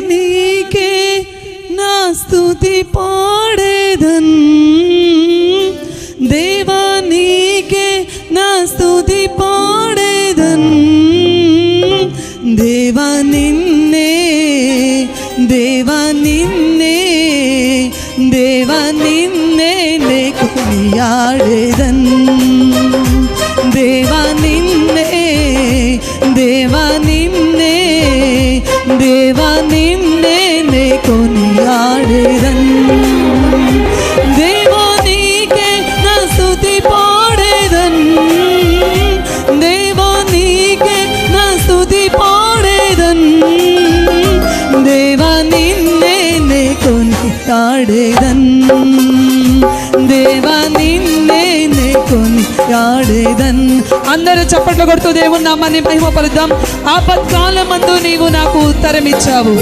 నీకే నా స్థుతి పాడేదన్. దేవా నీకే నా స్థుతి పాడేదన్. దేవా నిన్నే దేవా నిన్నే దేవా నిన్నే నే కొనియాడేదన్ దేవా నిన్నే నే కొనియాడేదన్ దేవా నీకే నా స్తుతి పాడేదన్ దేవా నీకే నా స్తుతి పాడేదన్ కొనియాడేదన్ అందరూ చప్పట్లు కొడుతూ దేవుని నామాన్ని మహిమపరుద్దాం. ఆపత్కాలమందు నీవు నాకు ఉత్తరం ఇచ్చావు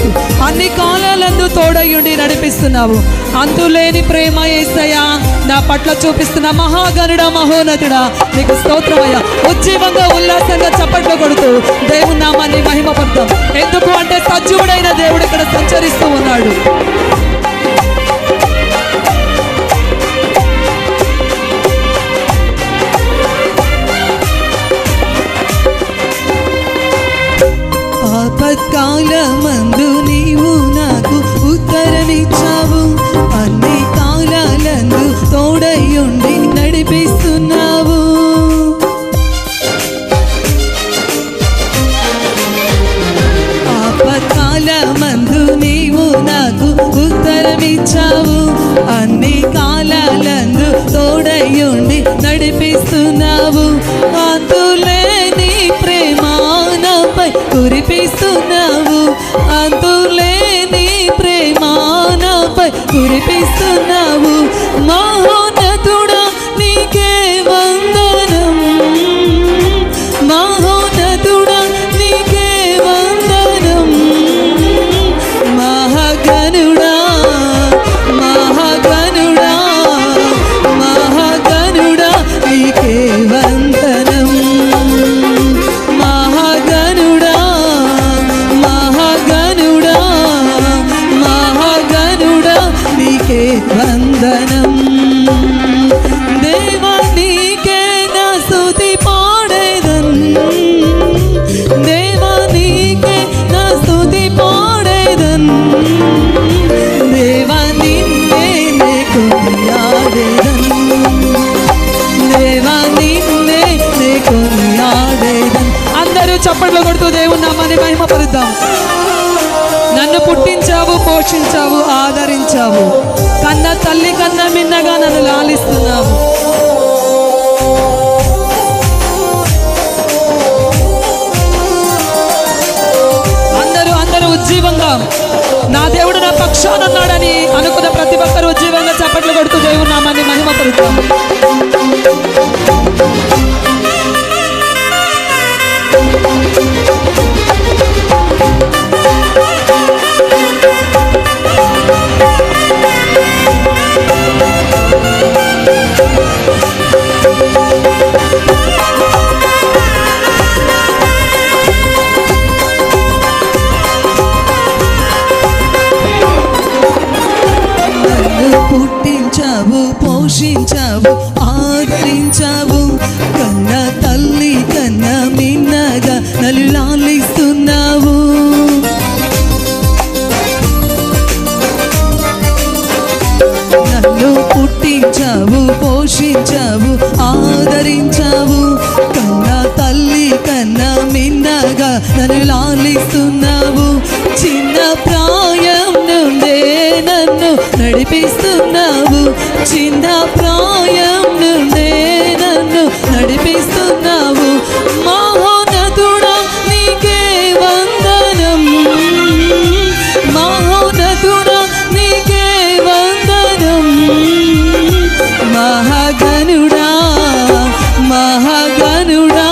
అన్ని కాలాలందు తోడయుండి నడిపిస్తున్నావు. అంతులేని ప్రేమ ఏసయ్యా నా పట్ల చూపిస్తున్న మహాగనుడ మహోన్నతుడా నీకు స్తోత్రమయ్యా. ఉజ్జీవంగా ఉల్లాసంగా చప్పట్లు కొడుతూ దేవుని నామాన్ని మహిమపడతాం ఎందుకు అంటే సజీవుడైన దేవుడు ఇక్కడ సంచరిస్తూ ఉన్నాడు. కాలమందు నీవు నాకు ఉత్తరమిచ్చావు. అన్ని కాలాలందు తోడయుండి నడిపిస్తున్నావు. ఆపత్కాలమందు నీవు నాకు ఉత్తరమిచ్చావు. అన్ని అందులేని ప్రేమానపై కురిపిస్తున్నావు. మా వందనం. దేవా నీకే నా స్థుతి పాడేదన్? దేవా నీకే నా స్థుతి పాడేదన్? దేవా నిన్నే నీకు కొనియాడేదన్ దేవా నిన్నే నీకు కొనియాడేదన్ అందరూ చప్పట్లు కొడుతూ దేవుని నామాన్ని మహిమపరుద్దాం. నన్ను పుట్టించావు పోషించావు ఆదరించావు. కన్న తల్లి కన్న మిన్నగా నన్ను లాలిస్తున్నావు. అందరూ అందరూ ఉజ్జీవంగా. నా దేవుడు నా పక్షాన ఉన్నాడని అనుకున్న ప్రతి ఒక్కరు ఉజ్జీవంగా చప్పట్లు కొడుతూ దేవుడు నామాన్ని మహిమపరుద్దాం. నన్ను పోషించావు ఆదరించావు. కన్న తల్లి కన్న మిన్నగా నన్ను నన్ను పుట్టించావు పోషించావు ఆదరించావు. కన్న తల్లి కన్న మిన్నగా నన్ను లాలిస్తున్నావు చిన్న నడిపిస్తున్నావు. చిన్న ప్రాయం నుండే నన్ను నడిపిస్తున్నావు. మహోన్నతుడా నీకే వందనం. మహోన్నతుడా నీకే వందనం. మహాగనుడా మహాగనుడా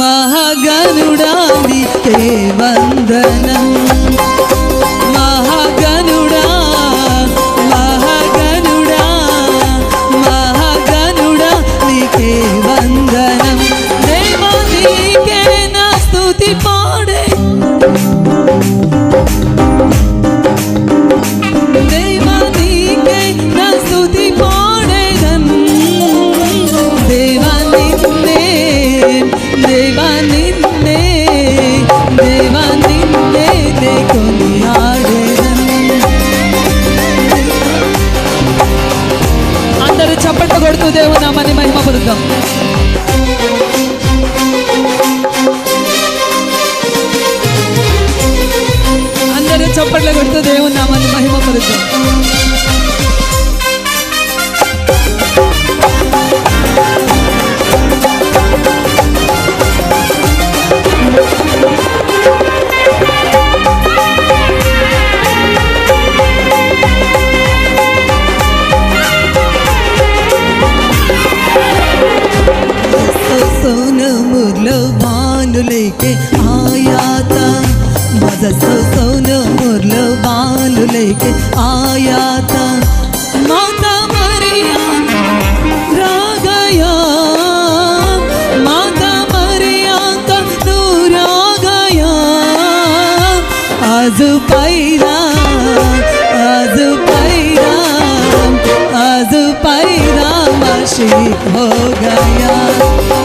మహాగనుడా నీకే వందనం. దేవా నిన్నే దేవా నిన్నే కొని అందరూ చప్పట్లు కొడుతూ దేవుని నామాన్ని మహిమ పొందుతాం मुरलं बांधुलैके आयाता. माझा सौन मुरलं बांधुलैके आयाता. माता मरिया रागया. माता मरिया तू रागया. आज पैरा आज पैरा आज पायरा माशी हो गया.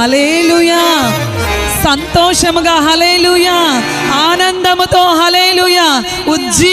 హలేలుయా సంతోషముగా హలేలుయా ఆనందముతో హలేలుయా ఉజ్జీ